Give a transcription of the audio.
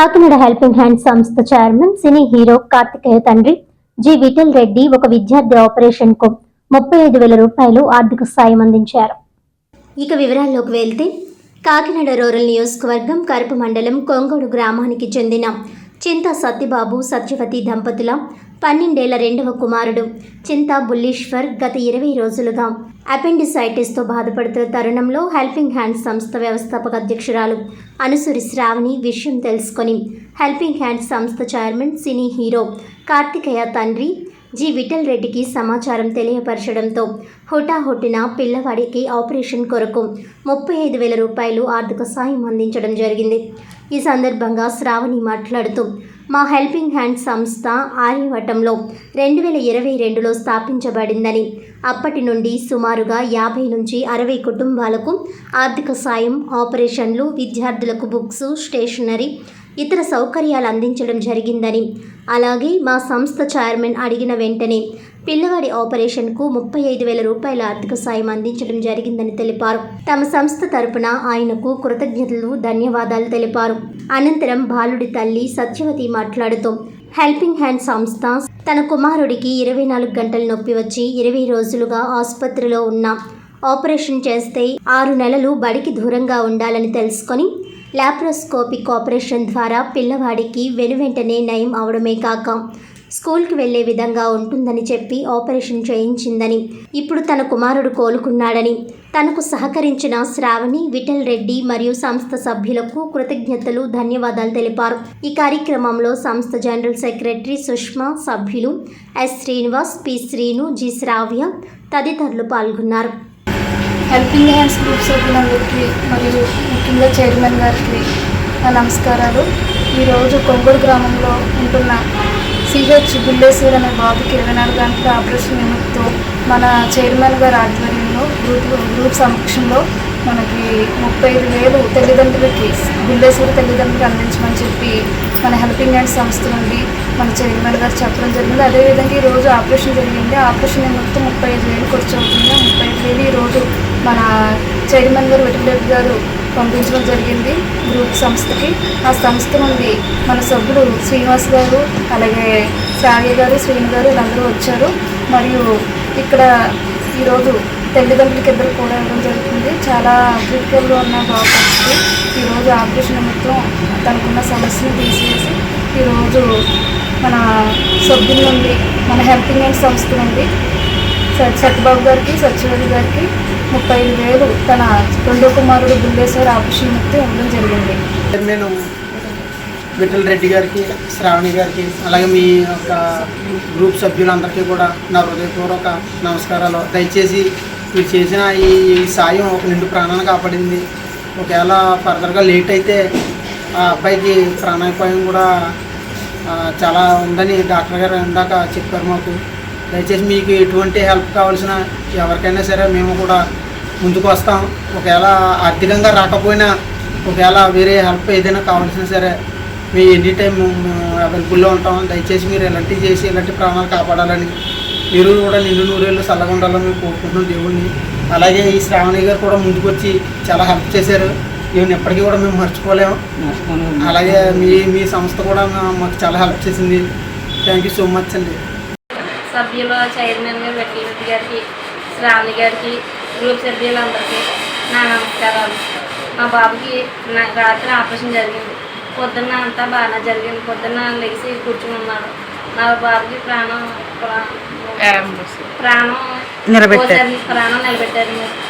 Kakinada helping hand సంస్థ chairman cine hero Karthikeya తండ్రి G. Vithal Reddy ఒక విద్యార్థి ఆపరేషన్కు ముప్పై ఐదు వేల రూపాయలు ఆర్థిక సాయం అందించారు. ఇక వివరాల్లోకి వెళ్తే కాకినాడ రూరల్ నియోజకవర్గం కరపు మండలం కొంగోడు గ్రామానికి చెందిన చింత సత్యబాబు సత్యవతి దంపతుల పన్నెండేళ్ళ రెండవ కుమారుడు చింతా బుల్లీశ్వర్ గత ఇరవై రోజులుగా అపెండిసైటిస్తో బాధపడుతున్న తరుణంలో హెల్పింగ్ హ్యాండ్స్ సంస్థ వ్యవస్థాపక అధ్యక్షురాలు అనుసరి శ్రావణి విషయం తెలుసుకొని హెల్పింగ్ హ్యాండ్స్ సంస్థ చైర్మన్ సినీ హీరో కార్తికేయ తండ్రి జి విఠల్ రెడ్డికి సమాచారం తెలియపరచడంతో హుటాహుటిన పిల్లవాడికి ఆపరేషన్ కొరకు ముప్పై ఐదు వేల రూపాయలు ఆర్థిక సాయం అందించడం జరిగింది. ఈ సందర్భంగా శ్రావణి మాట్లాడుతూ మా హెల్పింగ్ హ్యాండ్ సంస్థ ఆర్యవటంలో రెండు వేల ఇరవై రెండులో స్థాపించబడిందని. అప్పటి నుండి సుమారుగా యాభై నుంచి అరవై కుటుంబాలకు ఆర్థిక సాయం ఆపరేషన్లు విద్యార్థులకు బుక్స్ స్టేషనరీ ఇతర సౌకర్యాలు అందించడం జరిగిందని. అలాగే మా సంస్థ చైర్మన్ అడిగిన వెంటనే పిల్లవాడి ఆపరేషన్కు ముప్పై ఐదు వేల రూపాయల ఆర్థిక సాయం అందించడం జరిగిందని తెలిపారు. తమ సంస్థ తరపున ఆయనకు కృతజ్ఞతలు ధన్యవాదాలు తెలిపారు. అనంతరం బాలుడి తల్లి సత్యవతి మాట్లాడుతూ హెల్పింగ్ హ్యాండ్ సంస్థ తన కుమారుడికి ఇరవై నాలుగు గంటల నొప్పి వచ్చి ఇరవై రోజులుగా ఆసుపత్రిలో ఉన్న ఆపరేషన్ చేస్తే ఆరు నెలలు బడికి దూరంగా ఉండాలని తెలుసుకొని లాప్రోస్కోపిక్ ఆపరేషన్ ద్వారా పిల్లవాడికి వెనువెంటనే నయం అవడమే కాక స్కూల్కి వెళ్ళే విధంగా ఉంటుందని చెప్పి ఆపరేషన్ చేయించిందని ఇప్పుడు తన కుమారుడు కోలుకున్నాడని తనకు సహకరించిన శ్రావణి విఠల్ రెడ్డి మరియు సంస్థ సభ్యులకు కృతజ్ఞతలు ధన్యవాదాలు తెలిపారు. ఈ కార్యక్రమంలో సంస్థ జనరల్ సెక్రటరీ సుష్మా సభ్యులు S Srinivas P Srinu G Sravya తదితరులు పాల్గొన్నారు. హెల్పింగ్ హ్యాండ్స్ గ్రూప్ సభ్యులందరికీ మరియు ముఖ్యంగా చైర్మన్ గారికి నా నమస్కారాలు. ఈరోజు కొంగూరు గ్రామంలో ఉంటున్న సిహెచ్ బుల్లేశ్వర్ అనే బాబుకి ఇరవై నాలుగు గంటల ఆపరేషన్ నిమిత్తం మన చైర్మన్ గారి ఆధ్వర్యంలో గ్రూప్ గ్రూప్ సమక్షంలో మనకి ముప్పై ఐదు వేలు తల్లిదండ్రులకి బుల్లేశ్వరి తల్లిదండ్రులకు అందించమని చెప్పి మన హెల్పింగ్ హ్యాండ్ సంస్థ నుండి మన చైర్మన్ గారు చెప్పడం జరిగింది. అదేవిధంగా ఈ రోజు ఆపరేషన్ జరిగింది. ఆపరేషన్ నిమిత్తం ముప్పై ఐదు వేలు ఖర్చు అవుతుంది. ముప్పై ఐదు వేలు ఈరోజు మన చైర్మన్ గారు వెటర్నరీ గారు పంపించడం జరిగింది. గ్రూప్ సంస్థకి. ఆ సంస్థ నుండి మన సభ్యులు శ్రీనివాస్ గారు అలాగే శ్రావ్య గారు శ్రీను గారు వీళ్ళందరూ వచ్చారు. మరియు ఇక్కడ ఈరోజు తల్లిదండ్రులకి ఇద్దరు కూడా ఇవ్వడం జరుగుతుంది. చాలా క్రిటికల్గా ఉన్న బాబుకి ఈరోజు ఆపరేషన్ నిమిత్తం తనకున్న సమస్యను తీసివేసి ఈరోజు మన సభ్యుల నుండి మన హెల్పింగ్ అండ్ సంస్థ నుండి సత్యబాబు గారికి సత్యవతి గారికి ముప్పై ఐదు వేలు తన రెండో కుమారుడు బుల్లేశ్వర్ ఆపరేషన్ నిమిత్తం ఇవ్వడం జరిగింది. నేను విఠల్ రెడ్డి గారికి శ్రావణి గారికి అలాగే మీ యొక్క గ్రూప్ సభ్యులందరికీ కూడా నా హృదయపూర్వక నమస్కారాలు. దయచేసి మీరు చేసిన ఈ సాయం ఒక నిండు ప్రాణాన్ని కాపాడింది. ఒకవేళ ఫర్దర్గా లేట్ అయితే ఆ అబ్బాయికి ప్రాణాపాయం కూడా చాలా ఉందని డాక్టర్ గారు ఇందాక చెప్పారు మాకు. దయచేసి మీకు ఎటువంటి హెల్ప్ కావాల్సిన ఎవరికైనా సరే మేము కూడా ముందుకు వస్తాం. ఒకవేళ ఆర్థికంగా రాకపోయినా ఒకవేళ వేరే హెల్ప్ ఏదైనా కావాల్సిన సరే మీ ఎనీ టైం అవైలబుల్లో ఉంటాం. దయచేసి మీరు ఇలాంటివి చేసి ఇలాంటి ప్రాణాలు కాపాడాలని మీరు కూడా నిండు నూరేళ్ళు చల్లగా ఉండాలని మేము కోరుకుంటున్నాం దేవుణ్ణి. అలాగే ఈ శ్రావణి గారు కూడా ముందుకు వచ్చి చాలా హెల్ప్ చేశారు. ఈవెన్ ఎప్పటికీ కూడా మేము మర్చిపోలేము. అలాగే మీ మీ సంస్థ కూడా మాకు చాలా హెల్ప్ చేసింది. థ్యాంక్ యూ సో మచ్ అండి. సభ్యులు చైర్మన్ గారు వెట్టిరెడ్డి గారికి శ్రావణి గారికి గ్రూప్ సభ్యులందరికీ నా నమస్కారాలు. మా బాబుకి నా రాత్రి ఆపరేషన్ జరిగింది. పొద్దున్న అంతా బాగానే జరిగింది. పొద్దున్న లెగిసి కూర్చుని ఉన్నాడు. నా బాబుకి ప్రాణం ప్రా- ప్రాణం నిలబెట్టారు. పోసారు, ప్రాణం నిలబెట్టారు.